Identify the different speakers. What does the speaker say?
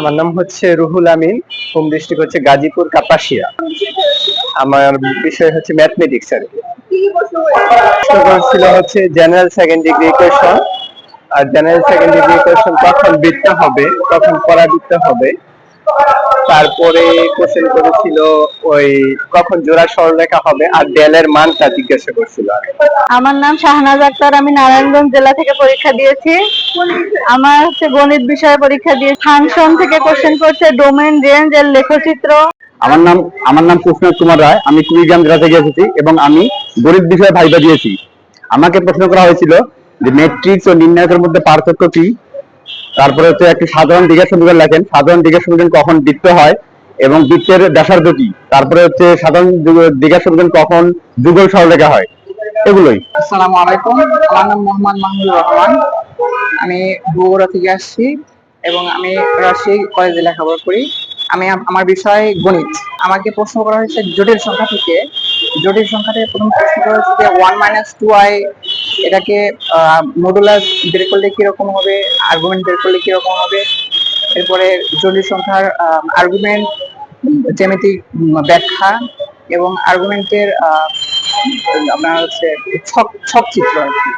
Speaker 1: আমার নাম হচ্ছে রুহুল আমিন, হোম ডিস্ট্রিক্ট হচ্ছে গাজীপুর, কাপাসিয়া। আমার বিষয় হচ্ছে ম্যাথমেটিক্স আর ছিল হচ্ছে জেনারেল সেকেন্ড ডিগ্রি ইকুয়েশন আর জেনারেল সেকেন্ড ডিগ্রি ইকুয়েশন কখন বৃত্ত হবে, কখন পরাবৃত্ত হবে তারপরে কোশ্চেন করেছিল ওই কখন জোড়া সরলরেখা হবে আর ডেলের মানটা জিজ্ঞাসা করছিল
Speaker 2: আমার নাম শাহনাজ আক্তার আমি নারায়ণগঞ্জ জেলা থেকে পরীক্ষা দিয়েছি। আমার হচ্ছে গণিত বিষয়ে পরীক্ষা দিয়ে ফাংশন থেকে কোশ্চেন করছে ডোমেন রেঞ্জ এর লেখচিত্র।
Speaker 3: আমার নাম আমার নাম কৃষ্ণ কুমার রায় আমি কুড়িগ্রাম জেলা থেকে এসেছি এবং আমি গণিত বিষয়ে ভাইবা দিয়েছি। আমাকে প্রশ্ন করা হয়েছিল যে ম্যাট্রিক্স ও নির্ণায়কের মধ্যে পার্থক্য কি? তারপরে হচ্ছে একটি সাধারণ দিঘা সমীকরণ লেখেন, সাধারণ দিঘা সমীকরণ কখন বৃত্ত হয় এবং বৃত্তের ব্যাসার্ধ কি? তারপরে হচ্ছে সাধারণ দিকের সমীকরণ কখন যুগল সরলরেখা হয়? এগুলোই।
Speaker 4: আসসালামু আলাইকুম, আমার নাম মোহাম্মদ মাহমুদুর রহমান। আমি বগুড়া থেকে আসছি এবং আমি রাজশাহী কলেজে লেখাপড়া করি। আমি আমার বিষয় গণিত। আমাকে প্রশ্ন করা হয়েছে জটিল সংখ্যা থেকে। জটিল সংখ্যা থেকে প্রথম প্রশ্ন করা হচ্ছে যে ওয়ান মাইনাস টু আই এটাকে মডুলাস বের করলে কীরকম হবে? আর্গুমেন্ট বের করলে কীরকম হবে? এরপরে জটিল সংখ্যার আর্গুমেন্ট জ্যামিতিক ব্যাখ্যা এবং আর্গুমেন্টের আপনার হচ্ছে ছক ছক চিত্র আর কি।